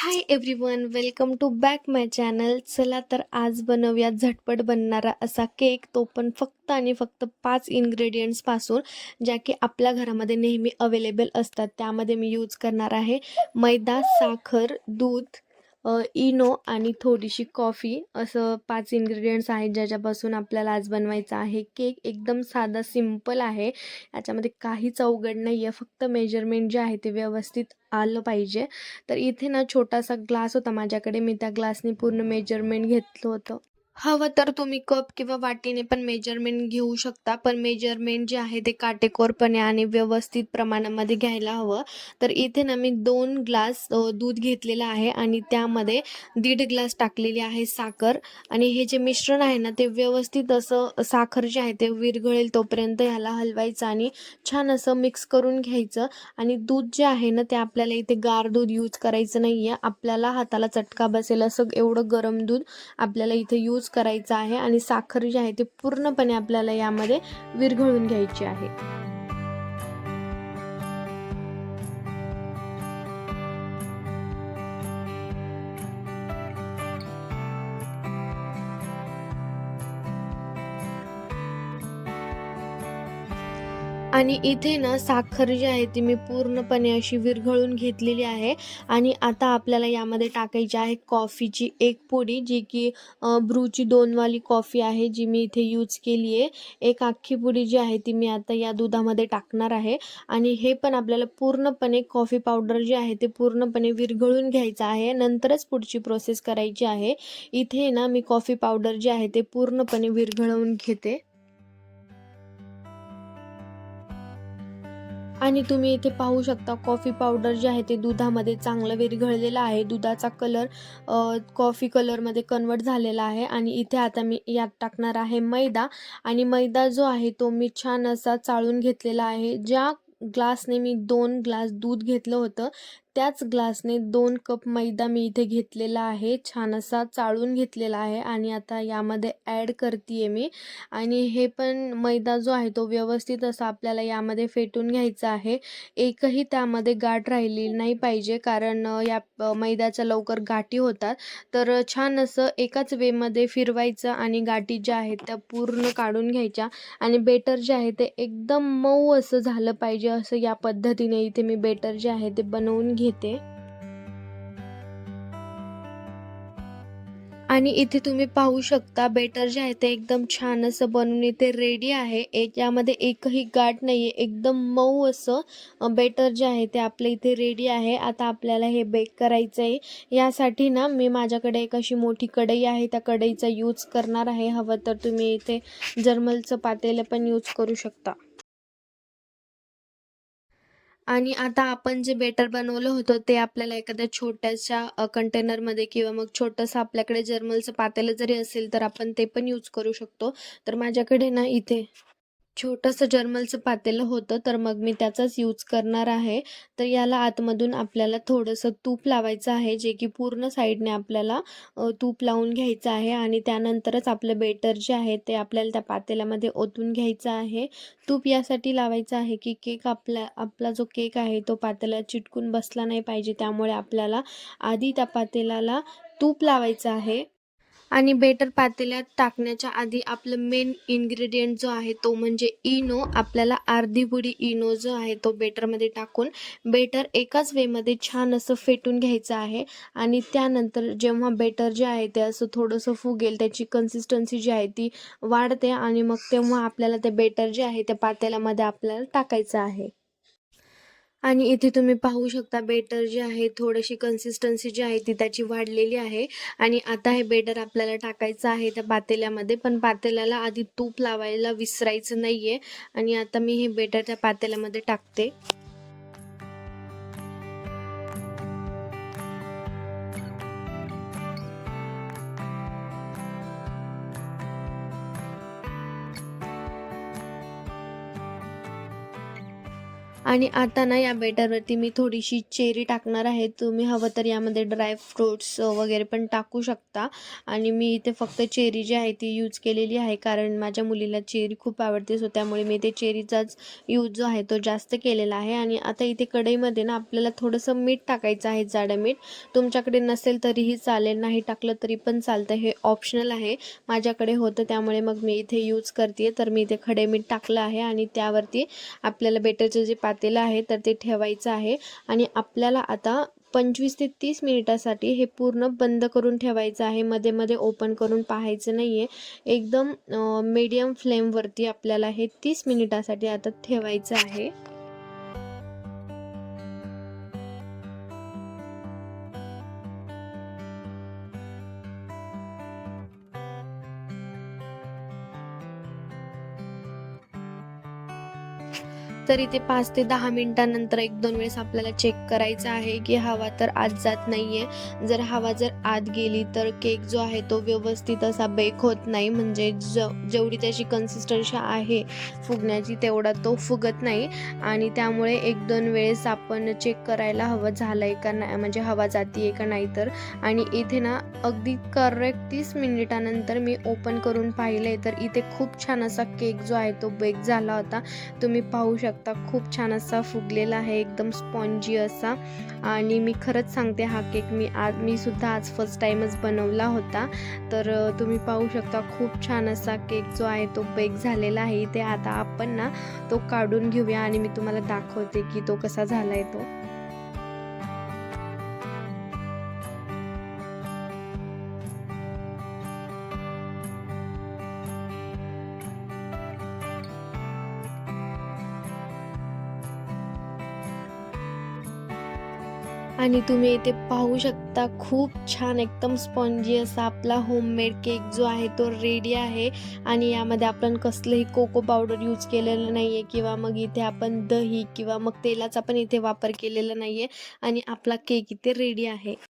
Hi everyone welcome to back my channel चला तर आज बनवूया झटपट बनणारा असा केक तो पण फक्त आणि फक्त पाच इंग्रेडियंट्सपासून ज्या की आपल्या घरामध्ये नेहमी अवेलेबल असतात. त्यामध्ये मी यूज करणार आहे मैदा साखर दूध इनो आणि थोडीशी कॉफी असं पाच इन्ग्रेडियंट्स आहेत ज्याच्यापासून आपल्याला आज बनवायचा आहे. केक एकदम साधा सिंपल आहे. याच्यामध्ये काहीच अवघड नाही आहे फक्त मेजरमेंट जे आहे ते व्यवस्थित आलं पाहिजे. तर इथे ना छोटासा ग्लास होता माझ्याकडे. मी त्या ग्लासने पूर्ण मेजरमेंट घेतलं होतं. हवं तर तुम्ही कप किंवा वाटीने पण मेजरमेंट घेऊ शकता पण मेजरमेंट जे आहे ते काटेकोरपणे आणि व्यवस्थित प्रमाणामध्ये घ्यायला हवं. तर इथे ना मी दोन ग्लास अ, दूध घेतलेलं आहे आणि त्यामध्ये दीड ग्लास टाकलेली आहे साखर. आणि हे जे मिश्रण आहे ना ते व्यवस्थित असं साखर जे आहे ते विरघळेल तोपर्यंत ह्याला हलवायचं आणि छान असं मिक्स करून घ्यायचं. आणि दूध जे आहे ना ते आपल्याला इथे गार दूध यूज करायचं नाही आहे आपल्याला हाताला चटका बसेल असं एवढं गरम दूध आपल्याला इथे यूज करायचा आहे आणि साखर जी आहे ती पूर्णपणे आपल्याला यामध्ये विरघळून घ्यायची आहे. आणि इथे ना साखर जी आहे ती मी पूर्णपणे अशी विरघळून घेतलेली आहे. आणि आता आपल्याला यामध्ये टाकायची आहे कॉफीची एक पुडी जी की ब्रूची दोनवाली कॉफी आहे जी मी इथे यूज केली आहे. एक अख्खी पुडी जी आहे ती मी आता या दुधामध्ये टाकणार आहे. आणि हे पण आपल्याला पूर्णपणे कॉफी पावडर जे आहे ते पूर्णपणे विरघळून घ्यायचं आहे. नंतरच पुढची प्रोसेस करायची आहे. इथे ना मी कॉफी पावडर जे आहे ते पूर्णपणे विरघळवून घेते. आणि तुम्ही इथे पाहू शकता कॉफी पावडर जे आहे ते दुधामध्ये चांगलं विरघळलेलं आहे. दुधाचा कलर कॉफी कलरमध्ये कन्वर्ट झालेला आहे आणि इथे आता मी यात टाकणार आहे मैदा. आणि मैदा जो आहे तो मी छान असा चाळून घेतलेला आहे. ज्या ग्लासने मी दोन ग्लास दूध घेतलं होतं त्याच ग्लासने दोन कप मैदा मी इथे घेतलेला आहे. छान असा चाळून घेतलेला आहे आणि आता यामध्ये ॲड करते मी. आणि हे पण मैदा जो आहे तो व्यवस्थित असा आपल्याला यामध्ये फेटून घ्यायचा आहे. एकही त्यामध्ये गाठ राहिली नाही पाहिजे कारण या मैद्याच्या लवकर गाठी होतात. तर छान असं एकाच वेमध्ये फिरवायचं आणि गाठी ज्या आहेत त्या पूर्ण काढून घ्यायच्या. आणि बेटर जे आहे ते एकदम मऊ असं झालं पाहिजे असं या पद्धतीने इथे मी बेटर जे आहे ते बनवून घेते. आणि इथे तुम्ही पाहू शकता बेटर जे आहे ते एकदम छान असं बनवून इथे रेडी आहे. एक यामध्ये एकही गाठ नाही आहे एकदम मऊ असं बेटर जे आहे ते आपल्या इथे रेडी आहे. आता आपल्याला हे बेक करायचं आहे यासाठी ना मी माझ्याकडे एक अशी मोठी कढई आहे त्या कढईचा यूज करणार आहे. हवं तर तुम्ही इथे जर्मलचं पातेलं पण यूज करू शकता. आणि आता आपण जे बेटर बनवलं होतं ते आपल्याला एखाद्या छोट्याशा कंटेनरमध्ये किंवा मग छोटंसं आपल्याकडे जर्मलचं पातेलं जरी असेल तर आपण ते पण यूज करू शकतो. तर माझ्याकडे ना इथे छोटंसं जर्मलचं पातेलं होतं तर मग मी त्याचाच यूज करणार आहे. तर याला आतमधून आपल्याला थोडंसं तूप लावायचं आहे जे की पूर्ण साईडने आपल्याला तूप लावून घ्यायचं आहे आणि त्यानंतरच आपलं बेटर जे आहे ते आपल्याला त्या पातेल्यामध्ये ओतून घ्यायचं आहे. तूप यासाठी लावायचं आहे की केक आपला आपला जो केक आहे तो पातेला चिटकून बसला नाही पाहिजे त्यामुळे आपल्याला आधी त्या पातेल्याला तूप लावायचं आहे. आणि बेटर पातेल्यात टाकण्याच्या आधी आपलं मेन इन्ग्रेडियंट जो आहे तो म्हणजे इनो. आपल्याला अर्धी बुडी इनो जो आहे तो बेटरमध्ये टाकून बेटर एकाच वेमध्ये छान असं फेटून घ्यायचं आहे. आणि त्यानंतर जेव्हा बेटर जे आहे ते असं थोडंसं फुगेल त्याची कन्सिस्टन्सी जी आहे ती वाढते आणि मग तेव्हा आपल्याला ते बेटर जे आहे त्या पातेल्यामध्ये आपल्याला टाकायचं आहे. आणि इथे तुम्ही पाहू शकता बेटर जे आहे थोडीशी कन्सिस्टन्सी जी आहे ती त्याची वाढलेली आहे. आणि आता हे बेटर आपल्याला टाकायचं आहे त्या पातेल्यामध्ये पण पातेल्याला आधी तूप लावायला विसरायचं नाही आहे आणि आता मी हे बेटर त्या पातेल्यामध्ये टाकते. आणि आता ना या बेटरवरती मी थोडीशी चेरी टाकणार आहे. तुम्ही हवं तर यामध्ये ड्राय फ्रूट्स वगैरे पण टाकू शकता. आणि मी इथे फक्त चेरी जी आहे ती यूज केलेली आहे. कारण माझ्या मुलीला चेरी खूप आवडते सो त्यामुळे मी ते चेरीचाच यूज जो आहे तो जास्त केलेला आहे. आणि आता इथे कढईमध्ये ना आपल्याला थोडंसं मीठ टाकायचं आहे जाडं मीठ. तुमच्याकडे नसेल तरीही चालेल नाही टाकलं तरी पण चालतं. हे ऑप्शनल आहे. माझ्याकडे होतं त्यामुळे मग मी इथे यूज करते तर मी इथे खडे मीठ टाकलं आहे आणि त्यावरती आपल्याला बेटरचं जे पात पातेलं आहे तर ते ठेवायचं आहे. आणि आपल्याला आता पंचवीस ते तीस मिनिटासाठी हे पूर्ण बंद करून ठेवायचं आहे. मध्ये मध्ये ओपन करून पाहायचं नाही आहे एकदम मीडियम फ्लेमवरती आपल्याला हे तीस मिनिटासाठी आता ठेवायचं आहे. तर इथे पाच ते दहा मिनिटानंतर एक दोन वेळेस आपल्याला चेक करायचं आहे की हवा तर आत जात नाही आहे जर हवा जर आत गेली तर केक जो आहे तो व्यवस्थित असा बेक होत नाही. म्हणजे ज जेवढी त्याची कन्सिस्टन्सी आहे फुगण्याची तेवढा तो फुगत नाही. आणि त्यामुळे एक दोन वेळेस आपण चेक करायला हवं झालं आहे का नाही म्हणजे हवा जाती आहे का नाही तर. आणि इथे ना अगदी करेक्ट तीस मिनिटानंतर मी ओपन करून पाहिलं आहे तर इथे खूप छान असा केक जो आहे तो बेक झाला होता. तुम्ही पाहू शकता. खूप छान असा फुगलेला आहे एकदम स्पॉन्जी असा. आणि मी खरंच सांगते हा केक मी आज मी सुद्धा आज फर्स्ट टाईमच बनवला होता. तर तुम्ही पाहू शकता खूप छान असा केक जो आहे तो बेक झालेला आहे. इथे आता आपण ना तो काढून घेऊया आणि मी तुम्हाला दाखवते की तो कसा झाला आहे तो. आणि तुम्ही इथे पाहू शकता खूप छान एकदम स्पॉन्जी असा आपला होममेड केक जो आहे तो रेडी आहे. आणि यामध्ये आपण कसलंही कोको पावडर यूज केलेलं नाही आहे किंवा मग इथे आपण दही किंवा मग तेलाचा पण इथे वापर केलेला नाही आहे आणि आपला केक इथे रेडी आहे.